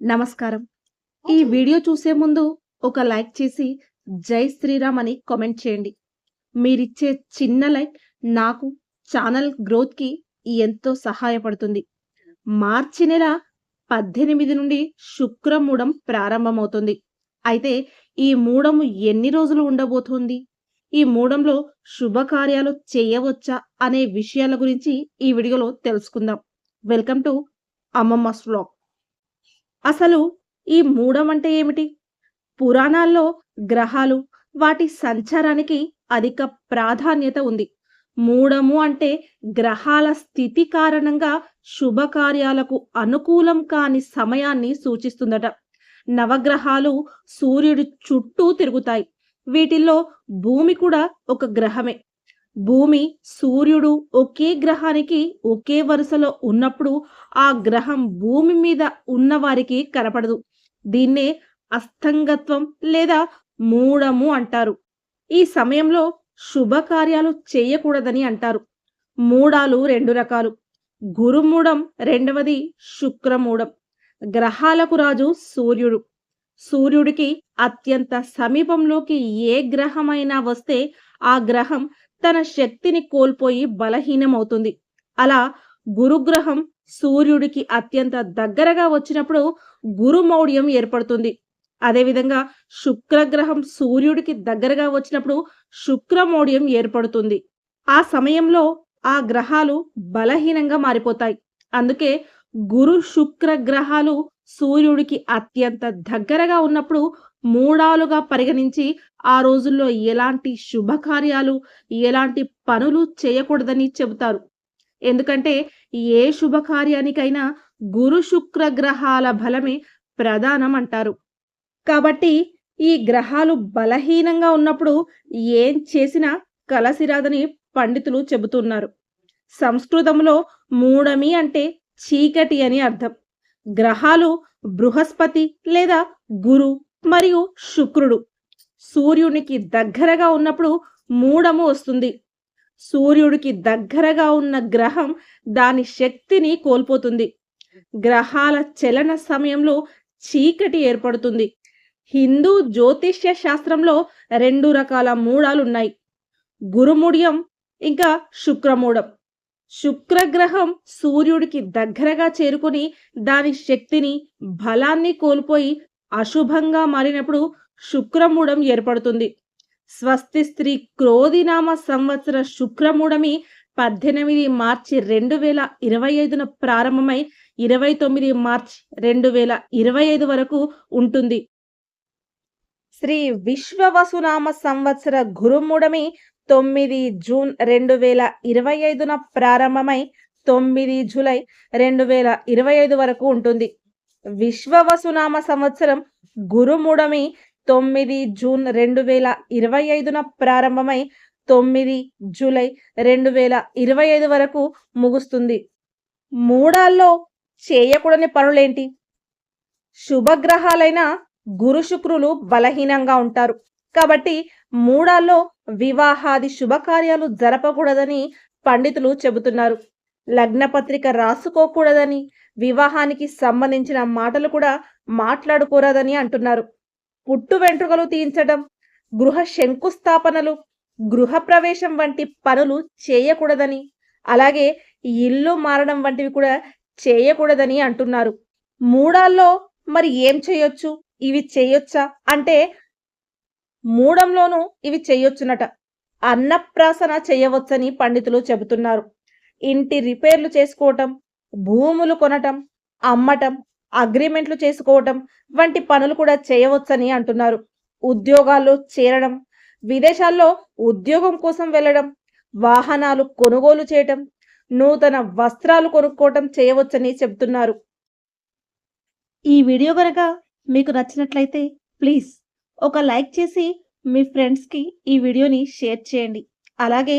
నమస్కారం. ఈ వీడియో చూసే ముందు ఒక లైక్ చేసి జై శ్రీరామ్ అని కామెంట్ చేయండి. మీరిచ్చే చిన్న లైక్ నాకు ఛానల్ గ్రోత్కి ఎంతో సహాయపడుతుంది. మార్చి నెల పద్దెనిమిది నుండి శుక్రమూఢం ప్రారంభమవుతుంది. అయితే ఈ మూఢము ఎన్ని రోజులు ఉండబోతోంది? ఈ మూఢంలో శుభకార్యాలు చేయవచ్చా అనే విషయాల గురించి ఈ వీడియోలో తెలుసుకుందాం. వెల్కమ్ టు అమ్మమ్మస్ వ్లాగ్ అసలు ఈ మూడం అంటే ఏమిటి? పురాణాల్లో గ్రహాలు వాటి సంచారానికి అధిక ప్రాధాన్యత ఉంది. మూడము అంటే గ్రహాల స్థితి కారణంగా శుభకార్యాలకు అనుకూలం కాని సమయాన్ని సూచిస్తుందట. నవగ్రహాలు సూర్యుడి చుట్టూ తిరుగుతాయి. వీటిల్లో భూమి కూడా ఒక గ్రహమే. భూమి సూర్యుడు ఒకే గ్రహానికి ఒకే వరుసలో ఉన్నప్పుడు ఆ గ్రహం భూమి మీద ఉన్న వారికి కనపడదు. దీన్నే అస్తంగత్వం లేదా మూడము అంటారు. ఈ సమయంలో శుభకార్యాలు చేయకూడదని అంటారు. మూడాలు రెండు రకాలు. గురుమూఢం రెండవది శుక్రమూఢం. గ్రహాలకు రాజు సూర్యుడు. సూర్యుడికి అత్యంత సమీపంలోకి ఏ గ్రహమైనా వస్తే ఆ గ్రహం తన శక్తిని కోల్పోయి బలహీనమవుతుంది. అలా గురుగ్రహం సూర్యుడికి అత్యంత దగ్గరగా వచ్చినప్పుడు గురుమౌఢ్యం ఏర్పడుతుంది. అదేవిధంగా శుక్రగ్రహం సూర్యుడికి దగ్గరగా వచ్చినప్పుడు శుక్రమౌఢ్యం ఏర్పడుతుంది. ఆ సమయంలో ఆ గ్రహాలు బలహీనంగా మారిపోతాయి. అందుకే గురు శుక్ర గ్రహాలు సూర్యుడికి అత్యంత దగ్గరగా ఉన్నప్పుడు మూడాలుగా పరిగణించి ఆ రోజుల్లో ఎలాంటి శుభకార్యాలు ఎలాంటి పనులు చేయకూడదని చెబుతారు. ఎందుకంటే ఏ శుభకార్యానికైనా గురు శుక్ర గ్రహాల బలమే ప్రధానం అంటారు. కాబట్టి ఈ గ్రహాలు బలహీనంగా ఉన్నప్పుడు ఏం చేసినా కలసిరాదని పండితులు చెబుతున్నారు. సంస్కృతంలో మూడమి అంటే చీకటి అని అర్థం. గ్రహాలు బృహస్పతి లేదా గురు మరియు శుక్రుడు. సూర్యునికి దగ్గరగా ఉన్నప్పుడు మూడము వస్తుంది. సూర్యుడికి దగ్గరగా ఉన్న గ్రహం దాని శక్తిని కోల్పోతుంది. గ్రహాల చలన సమయంలో చీకటి ఏర్పడుతుంది. హిందూ జ్యోతిష్య శాస్త్రంలో రెండు రకాల మూడాలు ఉన్నాయి గురుముడియం ఇంకా శుక్రమూఢం. శుక్రగ్రహం సూర్యుడికి దగ్గరగా చేరుకుని దాని శక్తిని బలాన్ని కోల్పోయి అశుభంగా మారినప్పుడు శుక్రమూఢం ఏర్పడుతుంది. స్వస్తి స్త్రీ క్రోధినామ సంవత్సర శుక్రమూఢమి పద్దెనిమిది మార్చి రెండు వేల ఇరవై ఐదున ప్రారంభమై ఇరవై తొమ్మిది మార్చి రెండు వేల ఇరవై ఐదు వరకు ఉంటుంది. శ్రీ విశ్వవసునామ సంవత్సర గురుమూఢమి తొమ్మిది జూన్ రెండు వేల ఇరవై ఐదున ప్రారంభమై తొమ్మిది జూలై రెండు వేల ఇరవై ఐదు వరకు ఉంటుంది. విశ్వవసునామ సంవత్సరం గురుముడమి తొమ్మిది జూన్ రెండు వేల ఇరవై ఐదున ప్రారంభమై తొమ్మిది జూలై రెండు వేల ఇరవై ఐదు వరకు ముగుస్తుంది. మూడాల్లో చేయకూడని పనులేంటి? శుభగ్రహాలైన గురు శుక్రులు బలహీనంగా ఉంటారు. కాబట్టి మూడాల్లో వివాహాది శుభకార్యాలు జరపకూడదని పండితులు చెబుతున్నారు. లగ్నపత్రిక రాసుకోకూడదని వివాహానికి సంబంధించిన మాటలు కూడా మాట్లాడుకోరాదని అంటున్నారు. పుట్టు వెంట్రుకలు తీయించడం గృహ శంకుస్థాపనలు గృహ ప్రవేశం వంటి పనులు చేయకూడదని అలాగే ఇల్లు మారడం వంటివి కూడా చేయకూడదని అంటున్నారు. మూడాల్లో మరి ఏం చేయొచ్చు? ఇవి చేయొచ్చా? అంటే మూడంలోనూ ఇవి చేయొచ్చునట. అన్నప్రాసన చేయవచ్చని పండితులు చెబుతున్నారు. ఇంటి రిపేర్లు చేసుకోవటం భూములు కొనటం అమ్మటం అగ్రిమెంట్లు చేసుకోవటం వంటి పనులు కూడా చేయవచ్చని అంటున్నారు. ఉద్యోగాల్లో చేరడం విదేశాల్లో ఉద్యోగం కోసం వెళ్ళడం వాహనాలు కొనుగోలు చేయటం నూతన వస్త్రాలు కొనుక్కోవటం చేయవచ్చని చెబుతున్నారు. ఈ వీడియో కనుక మీకు నచ్చినట్లయితే ప్లీజ్ ఒక లైక్ చేసి మీ ఫ్రెండ్స్కి ఈ వీడియోని షేర్ చేయండి. అలాగే